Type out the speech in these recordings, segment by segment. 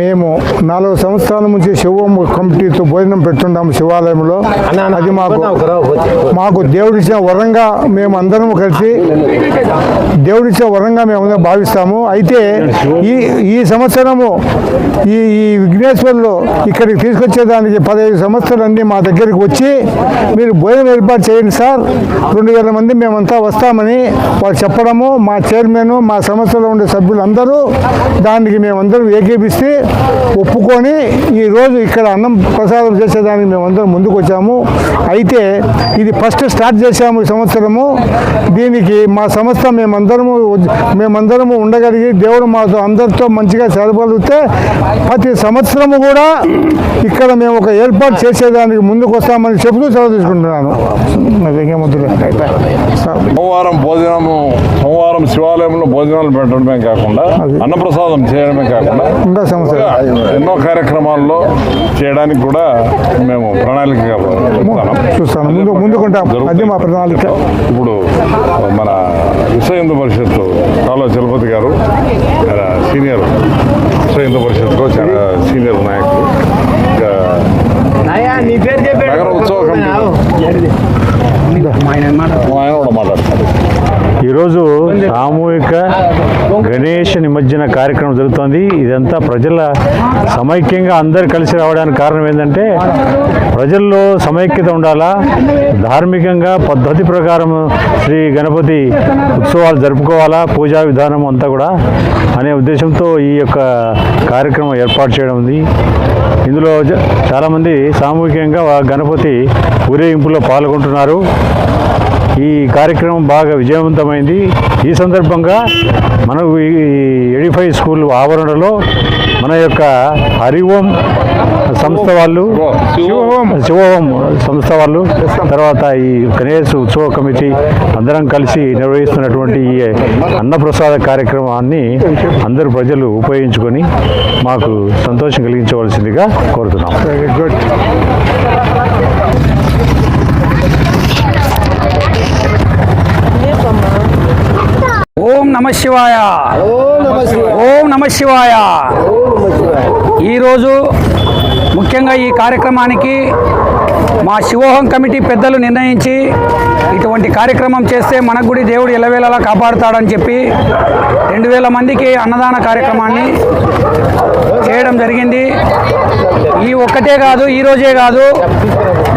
మేము నాలుగు సంవత్సరాల నుంచి శివం కమిటీతో భోజనం పెట్టున్నాము శివాలయంలో. అది మాకు మాకు దేవుడిచ్చిన వరంగా మేము అందరం కలిసి దేవుడిచ్చిన వరంగా మేము భావిస్తాము. అయితే ఈ ఈ సంవత్సరము ఈ ఈ విఘ్నేశ్వర్లో ఇక్కడికి తీసుకొచ్చేదానికి పదహైదు సంవత్సరాలన్నీ మా దగ్గరికి వచ్చి మీరు భోజనం ఏర్పాటు చేయండి సార్. రెండు వేల మంది మేమంతా వస్తామని వాళ్ళు చెప్పడము. మా చైర్మన్ మా సంస్థలో ఉండే సభ్యులందరూ దానికి మేమందరం ఏకీపిస్తే ఒప్పుకొని ఈరోజు ఇక్కడ అన్నం ప్రసాదం చేసేదానికి మేమందరం ముందుకు వచ్చాము అయితే ఇది ఫస్ట్ స్టార్ట్ చేశాము ఈ సంవత్సరము. దీనికి మా సంస్థ మేమందరము మేమందరము ఉండగలిగి దేవుడు మాతో అందరితో మంచిగా చదవగలిగితే ప్రతి సంవత్సరము కూడా ఇక్కడ మేము ఒక ఏర్పాటు చేసేదానికి ముందుకు వస్తామని చెబుతూ చదువు తీసుకుంటున్నాను. సోమవారం భోజనము సోమవారం శివాలయంలో భోజనాలు పెట్టడమే కాకుండా అన్నప్రసాదం చేయడమే కాకుండా ఇంకా సంవత్సరం ఎన్నో కార్యక్రమాల్లో చేయడానికి కూడా మేము ప్రణాళిక చెప్తాను. చూస్తాను. ముందు ముందుకుంటాం అది మా ప్రణాళిక. ఇప్పుడు మన విశ్వ హిందూ పరిషత్తు కాలువ చలపతి గారు సీనియర్ విశ్వ హిందూ పరిషత్తులో చాలా సీనియర్ నాయకులు. ఇంకా నీ పేరు చెప్పాడు. నగర ఉత్సవ కమిటీ. ఆయన కూడా మాట్లాడతారు ఈరోజు సామూహిక గణేష్ నిమజ్జన కార్యక్రమం జరుగుతోంది. ఇదంతా ప్రజల సమైక్యంగా అందరు కలిసి రావడానికి కారణం ఏంటంటే ప్రజల్లో సమైక్యత ఉండాలా? ధార్మికంగా పద్ధతి ప్రకారం శ్రీ గణపతి ఉత్సవాలు జరుపుకోవాలా? పూజా విధానం అంతా కూడా అనే ఉద్దేశంతో ఈ యొక్క కార్యక్రమం ఏర్పాటు చేయడం ఉంది. ఇందులో చాలామంది సామూహికంగా గణపతి ఊరేగింపులో పాల్గొంటున్నారు. ఈ కార్యక్రమం బాగా విజయవంతమైంది. ఈ సందర్భంగా మనకు ఈ ఎడిఫై స్కూల్ ఆవరణలో మన యొక్క హరిఓం సంస్థ వాళ్ళు శివోం. శివోం సంస్థ వాళ్ళు తర్వాత ఈ గణేష్ ఉత్సవ కమిటీ అందరం కలిసి నిర్వహిస్తున్నటువంటి ఈ అన్నప్రసాద కార్యక్రమాన్ని అందరు ప్రజలు ఉపయోగించుకొని మాకు సంతోషం కలిగించవలసిందిగా కోరుతున్నాం వెరీ గుడ్ ఓం నమ శివాయ. ఓం నమ శివాయ. ఈరోజు ముఖ్యంగా ఈ కార్యక్రమానికి మా శివోహం కమిటీ పెద్దలు నిర్ణయించి ఇటువంటి కార్యక్రమం చేస్తే మన గుడి దేవుడు ఎల్లవేళలా కాపాడుతాడని చెప్పి రెండు వేల మందికి అన్నదాన కార్యక్రమాన్ని చేయడం జరిగింది. ఈ ఒక్కటే కాదు ఈ రోజే కాదు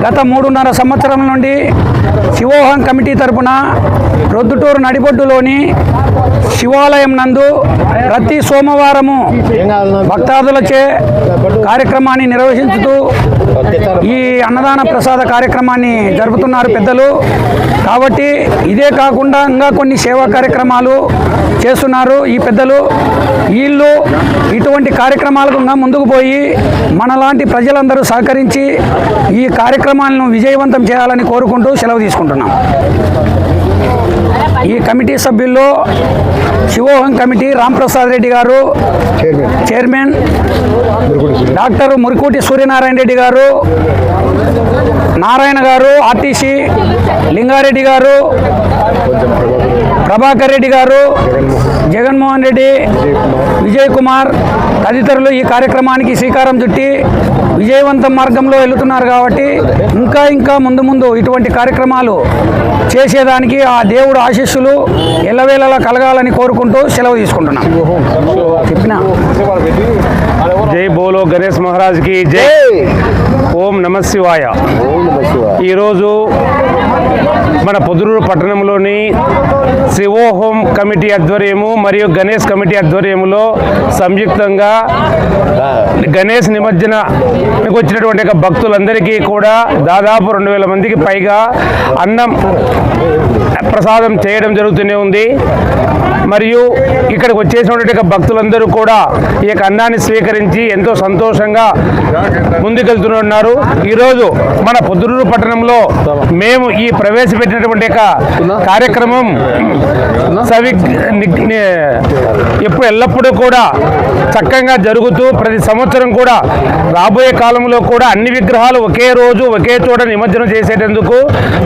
గత మూడున్నర సంవత్సరం నుండి శివోహం కమిటీ తరపున రొద్దుటూరు నడిబొడ్డులోని శివాలయం నందు ప్రతి సోమవారము భక్తాదులచే కార్యక్రమాన్ని నిర్వహించుతూ ఈ అన్నదాన ప్రసాద కార్యక్రమాన్ని జరుపుతున్నారు పెద్దలు. కాబట్టి ఇదే కాకుండా ఇంకా కొన్ని సేవా కార్యక్రమాలు చేస్తున్నారు ఈ పెద్దలు. వీళ్ళు ఇటువంటి కార్యక్రమాలకు ముందుకు పోయి మనలాంటి ప్రజలందరూ సహకరించి ఈ కార్యక్రమాలను విజయవంతం చేయాలని కోరుకుంటూ సెలవు తీసుకుంటున్నాం. ఈ కమిటీ సభ్యుల్లో శివోహం committee Ramprasad Reddy garu chairman doctor Murikuti Suryanarayana Reddy garu Narayana garu RTC Lingareddy గారు ప్రభాకర్ రెడ్డి గారు జగన్మోహన్ రెడ్డి విజయ్ కుమార్ తదితరులు ఈ కార్యక్రమానికి శ్రీకారం చుట్టి విజయవంతం మార్గంలో వెళుతున్నారు కాబట్టి ఇంకా ఇంకా ముందు ముందు ఇటువంటి కార్యక్రమాలు చేసేదానికి ఆ దేవుడు ఆశీస్సులు ఎల్లవేళలా కలగాలని కోరుకుంటూ సెలవు తీసుకుంటున్నాం. చెప్పినా? జై బోలో గణేష్ మహారాజ్కి జై! ఓం నమ శివాయ. ఈరోజు మన పొదురూరు పట్టణంలోని శివోహోం కమిటీ ఆధ్వర్యము మరియు గణేష్ కమిటీ ఆధ్వర్యంలో సంయుక్తంగా గణేష్ నిమజ్జన వచ్చినటువంటి భక్తులందరికీ కూడా దాదాపు రెండు వేల మందికి పైగా అన్నం ప్రసాదం చేయడం జరుగుతూనే ఉంది. మరియు ఇక్కడికి వచ్చేసినటువంటి భక్తులందరూ కూడా ఈ యొక్క అన్నాన్ని స్వీకరించి ఎంతో సంతోషంగా ముందుకెళ్తున్నారు ఈరోజు మన పొద్దురూరు పట్టణంలో మేము ఈ ప్రవేశపెట్టినటువంటి కార్యక్రమం సవి ఎప్పుడు ఎల్లప్పుడూ కూడా చక్కగా జరుగుతూ ప్రతి సంవత్సరం కూడా రాబోయే కాలంలో కూడా అన్ని విగ్రహాలు ఒకే రోజు ఒకే చోట నిమజ్జనం చేసేటందుకు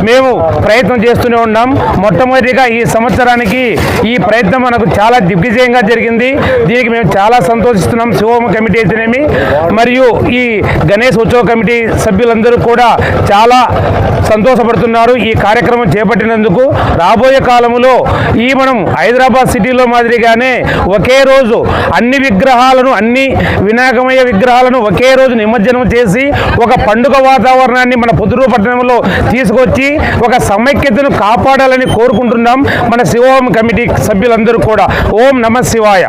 మేము ప్రయత్నం చేస్తూనే ఉన్నాం. మొట్టమొదటిగా ఈ సంవత్సరానికి ఈ ప్రయత్నం మనకు చాలా దిగ్విజయంగా జరిగింది. దీనికి మేము చాలా సంతోషిస్తున్నాం. శివోమ కమిటీ అయితేనేమి. మరియు ఈ గణేష్ ఉత్సవ కమిటీ సభ్యులందరూ కూడా చాలా సంతోషపడుతున్నారు. ఈ కార్యక్రమం చేపట్టినందుకు రాబోయే కాలంలో ఈ మనం హైదరాబాద్ సిటీలో మాదిరిగానే ఒకే రోజు అన్ని విగ్రహాలను అన్ని వినాయకమయ విగ్రహాలను ఒకే రోజు నిమజ్జనం చేసి ఒక పండుగ వాతావరణాన్ని మన పుదురు పట్టణంలో తీసుకొచ్చి ఒక సమైక్యతను కాపాడాలని కోరుకుంటున్నాం మన శివోం కమిటీ సభ్యులందరూ కూడా. ఓం నమ శివాయ.